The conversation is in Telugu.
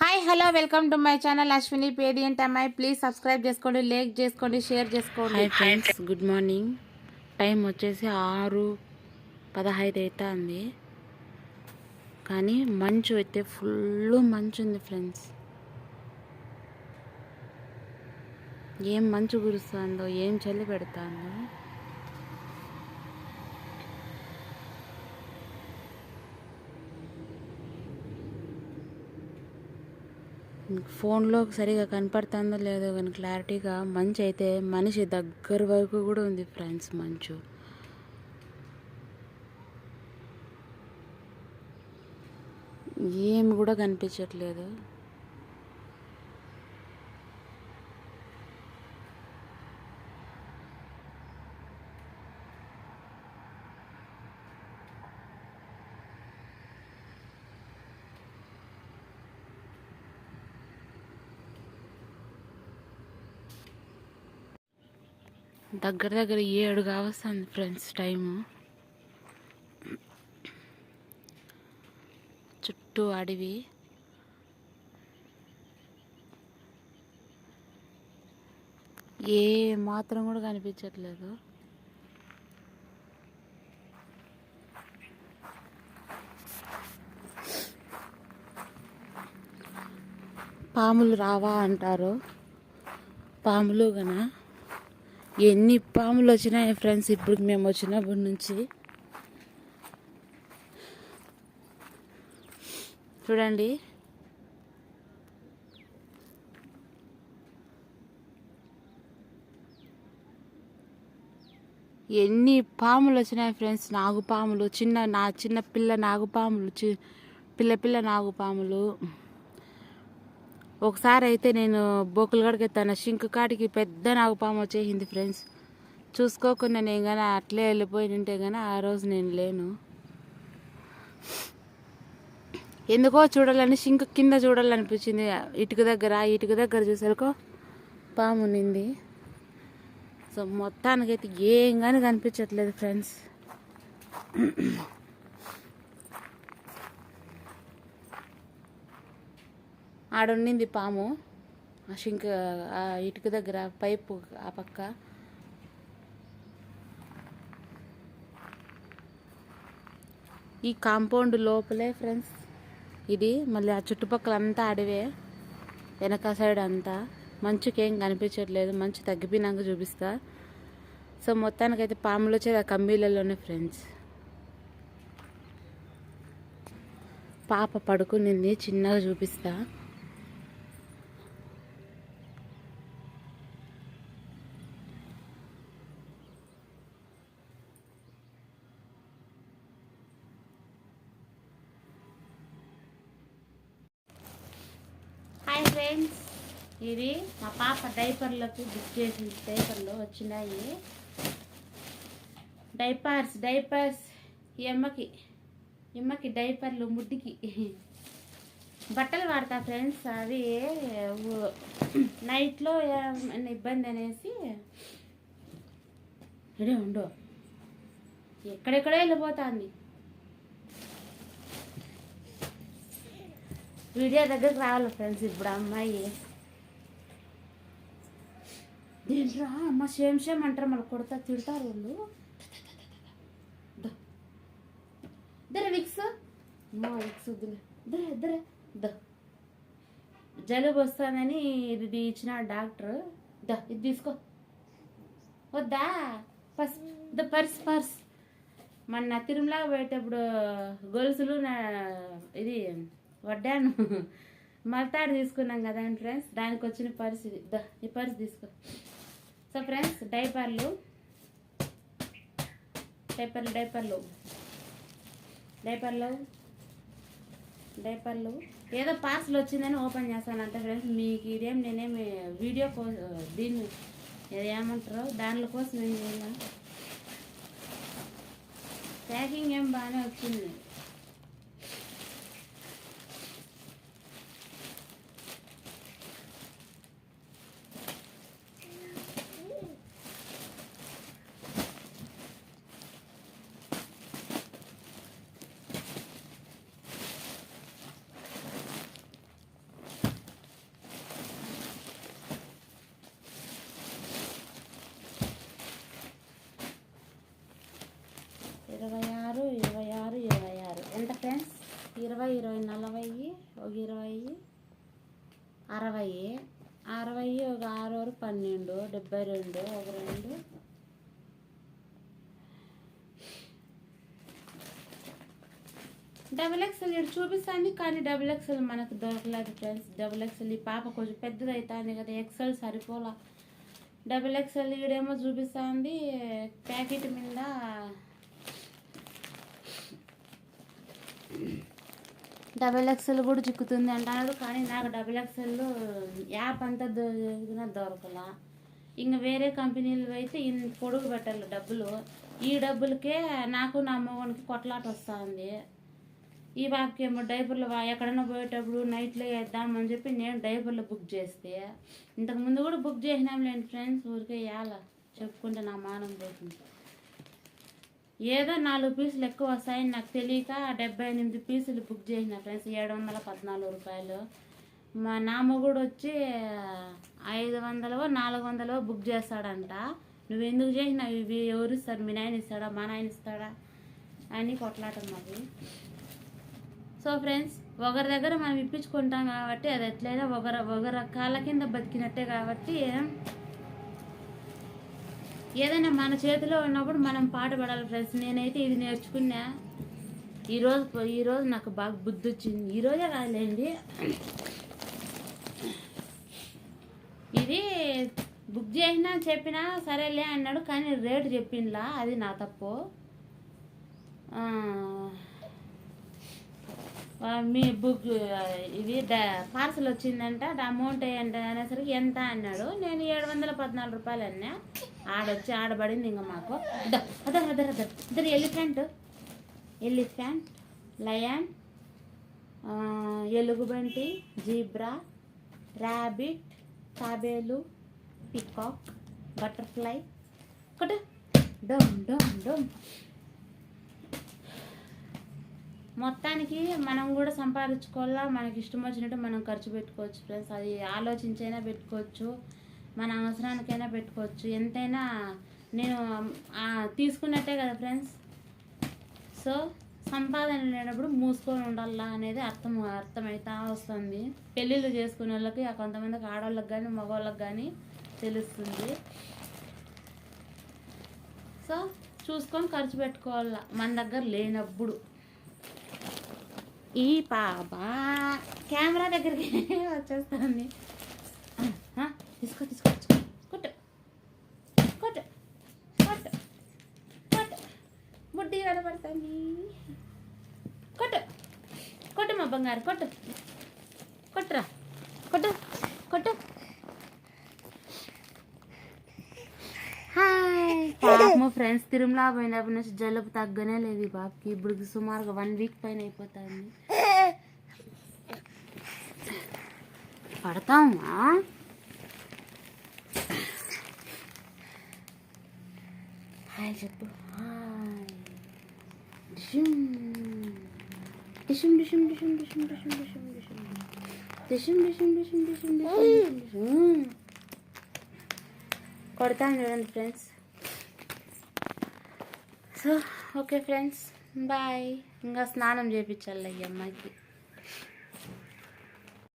Hi hello welcome to my channel Ashwini పేడియంట్ అమ్మాయి ప్లీజ్ సబ్స్క్రైబ్ చేసుకోండి లైక్ చేసుకోండి షేర్ చేసుకోండి. Hi friends good morning time వచ్చేసి ఆరు పదహైదు అవుతుంది కానీ మంచు అయితే ఫుల్ మంచు ఉంది ఫ్రెండ్స్ ఏం మంచు కురుస్తుందో ఏం చలి పెడుతుందో. ఫోన్లో సరిగా కనపడుతుందో లేదో కానీ క్లారిటీగా మంచు అయితే మనిషి దగ్గర వరకు కూడా ఉంది ఫ్రెండ్స్ మంచు. ఏమి కూడా కనిపించట్లేదు. దగ్గర దగ్గర ఏడు కావస్తుంది ఫ్రెండ్స్ టైము. చుట్టూ అడవి. ఏ మాత్రం కూడా కనిపించట్లేదు. పాములు రావా అంటారు. పాములు గనా. ఎన్ని పాములు వచ్చినాయి ఫ్రెండ్స్ ఇప్పుడు మేము వచ్చినప్పటి నుంచి. చూడండి. ఎన్ని పాములు వచ్చినాయి ఫ్రెండ్స్ నాగుపాములు చిన్న నా చిన్న పిల్ల నాగుపాములు చి పిల్ల పిల్ల నాగుపాములు. ఒకసారి అయితే నేను బొక్కులు తన షింక్ కాడికి పెద్ద నాగుపాము వచ్చేసింది ఫ్రెండ్స్. చూసుకోకుండా నేను కానీ అట్లే వెళ్ళిపోయి ఉంటే కానీ ఆ రోజు నేను లేను. ఎందుకో చూడాలని షింక్ కింద చూడాలనిపించింది. ఇటుక దగ్గర ఇటుక దగ్గర చూసేకో పాము నింది సో మొత్తానికైతే ఏం కానీ కనిపించట్లేదు ఫ్రెండ్స్. ఆడుండింది పాము. ఆ షింక్ ఆ ఇటుక దగ్గర పైపు ఆ పక్క. ఈ కాంపౌండ్ లోపలే ఫ్రెండ్స్. ఇది మళ్ళీ ఆ చుట్టుపక్కల అంతా అడవే వెనక సైడ్ అంతా. మంచుకేం కనిపించట్లేదు. మంచు తగ్గిపోయినాక చూపిస్తా. సో మొత్తానికైతే పాములు వచ్చేది ఆ కంబీలలోనే ఫ్రెండ్స్. పాప పడుకునింది. చిన్నగా చూపిస్తా హాయ్ ఫ్రెండ్స్ ఇది మా పాప డైపర్లకు బుక్ చేసిన డైపర్లు వచ్చినాయి. డైపర్స్ డైపర్స్ ఈ అమ్మకి ఈ డైపర్లు ముడ్డికి. బట్టలు వాడతా ఫ్రెండ్స్ అవి నైట్లో ఏమైనా ఇబ్బంది అనేసి ఇడే ఉండు. ఎక్కడెక్కడో వెళ్ళిపోతుంది. వీడియో దగ్గరకు రావాలి ఫ్రెండ్స్ ఇప్పుడు అమ్మాయి. దీంట్లో అమ్మ సేమ్ సేమ్ అంటారు మళ్ళీ కొడతా తిడతారు వాళ్ళు. దర విక్స్. అమ్మా విక్స్ దరే దరే ద జలుబు వస్తుందని ఇది ఇచ్చిన డాక్టర్. ద ఇది తీసుకో. వద్దా? Purse the purse purse. మన తిరుమల పోయేటప్పుడు గొలుసులు నా ఇది వడ్డాను. మలతాడు తీసుకున్నాం కదా ఫ్రెండ్స్. దానికి వచ్చిన పరిస్థితి. ఈ పర్స్ తీసుకో. సో ఫ్రెండ్స్ డైపర్లు. డైపర్లు డైపర్లు. డైపర్లు. డైపర్లు. ఏదో పార్సల్ వచ్చిందని ఓపెన్ చేస్తాను అంతే ఫ్రెండ్స్. మీకు ఇదేం నేనేమి వీడియో కో దీన్ని ఏమంటారు దానిల కోసం ఏం చేయాలి? ప్యాకింగ్ ఏం బాగానే వచ్చింది. డబుల్ ఎక్స్ఎల్ ఇక్కడ చూపిస్తాను కానీ డబుల్ ఎక్స్ఎల్ మనకు దొరకలేదు ఫ్రెండ్స్ డబుల్ ఎక్స్ఎల్ ఈ పాప కొంచెం పెద్దది కదా ఎక్స్ఎల్ సరిపోలా. డబుల్ ఎక్స్ఎల్ ఈడేమో చూపిస్తుంది ప్యాకెట్ మీద. డబుల్ ఎక్స్ఎల్ కూడా చిక్కుతుంది అంటున్నాడు కానీ నాకు డబుల్ ఎక్స్ఎల్ యాప్ అంతా దొరికినా దొరకలా. ఇంకా వేరే కంపెనీలు అయితే ఇన్ పొడుగు పెట్టాలి డబ్బులు. ఈ డబ్బులకే నాకు నా మొగనికి కొట్లాట వస్తుంది ఈ బాబుకి డైపర్లు వా- ఎక్కడైనా పోయేటప్పుడు నైట్లో వేద్దామని చెప్పి నేను డైపర్లు బుక్ చేస్తే ఇంతకు ముందు కూడా బుక్ చేసినాం లేండి ఫ్రెండ్స్ ఊరికే ఇవ్వాల చెప్పుకుంటే నా మానం పోతుంది. ఏదో నాలుగు పీసులు ఎక్కువ వస్తాయని నాకు తెలియక డెబ్బై ఎనిమిది పీసులు బుక్ చేసిన ఫ్రెండ్స్ ఏడు వందల పద్నాలుగు రూపాయలు. మా నా మొగుడు వచ్చి ఐదు వందలవో నాలుగు వందలవో బుక్ చేస్తాడంట. నువ్వు ఎందుకు చేసినావు? ఇవి ఎవరు ఇస్తారు? మీ నాయన ఇస్తాడా? మా నాయన ఇస్తాడా? అని కొట్లాటం మాది. సో ఫ్రెండ్స్ ఒకరి దగ్గర మనం ఇప్పించుకుంటాం కాబట్టి అది ఎట్లయినా ఒకరు ఒకరి కాళ్ళ కింద బతికినట్టే కాబట్టి ఏదైనా మన చేతిలో ఉన్నప్పుడు మనం పాట పడాలి ఫ్రెండ్స్ నేనైతే ఇది నేర్చుకున్నా. ఈరోజు ఈరోజు నాకు బాగా బుద్ధి వచ్చింది. ఈరోజే కాదులేండి. ఇది బుక్ చేసినా చెప్పినా సరేలే అన్నాడు కానీ రేటు చెప్పిండ్లా? అది నా తప్పు. మీ బుక్ ఇది పార్సల్ వచ్చిందంట అమౌంట్ ఏంట అనేసరికి ఎంత అన్నాడు. నేను ఏడు వందల పద్నాలుగు రూపాయలు అన్నా. ఆడొచ్చి ఆడబడింది ఇంకా మాకు. అదర్ అదర్ అదర్ ఇద్దరు ఎలిఫెంట్ ఎలిఫెంట్ లయన్ ఎలుగుబంటి జీబ్రా ర్యాబిట్ తాబేలు పికాక్ బటర్ఫ్లై. ఒకటి డమ్ డమ్ డమ్. మొత్తానికి మనం కూడా సంపాదించుకోవాలా? మనకి ఇష్టం వచ్చినట్టు మనం ఖర్చు పెట్టుకోవచ్చు ఫ్రెండ్స్. అది ఆలోచించైనా పెట్టుకోవచ్చు. మన అవసరానికైనా పెట్టుకోవచ్చు. ఎంతైనా నేను తీసుకున్నట్టే కదా ఫ్రెండ్స్. సో సంపాదన లేనప్పుడు మూసుకొని ఉండాలా అనేది అర్థం అర్థమవుతా వస్తుంది. పెళ్ళిళ్ళు చేసుకునే వాళ్ళకి కొంతమందికి ఆడవాళ్ళకి కానీ మగవాళ్ళకి కానీ తెలుస్తుంది. సో చూసుకొని ఖర్చు పెట్టుకోవాలా? మన దగ్గర లేనప్పుడు. ఈ పాప కెమెరా దగ్గరికి వచ్చేస్తుంది. తీసుకో తీసుకో కొట్టు కొట్టు కొట్టు కొట్టు. బుడ్డి కనపడుతుంది. కొట్టు కొట్టు మా బంగారు కొట్టు. కొట్టురా కొట్టు కొట్టు. ఫ్రెండ్స్ తిరుమల పోయినప్పటి నుంచి జలుబు తగ్గనే లేదు ఈ బాబుకి ఇప్పుడు సుమారుగా వన్ వీక్ పైన అయిపోతుంది పడతామా హాయ్ చెప్పు హాయ్ డిషుమ్ డిషుమ్ డిషుమ్ డిషుమ్ డిషుమ్ డిషుమ్ డిషుమ్ డిషుమ్ డిషుమ్ డిషుమ్ డిషుమ్ డిషుమ్ డిషుమ్ డిషుమ్ కొడతాను చూడండి friends so okay friends bye. ఇంకా స్నానం చేయించాలి అమ్మాయికి.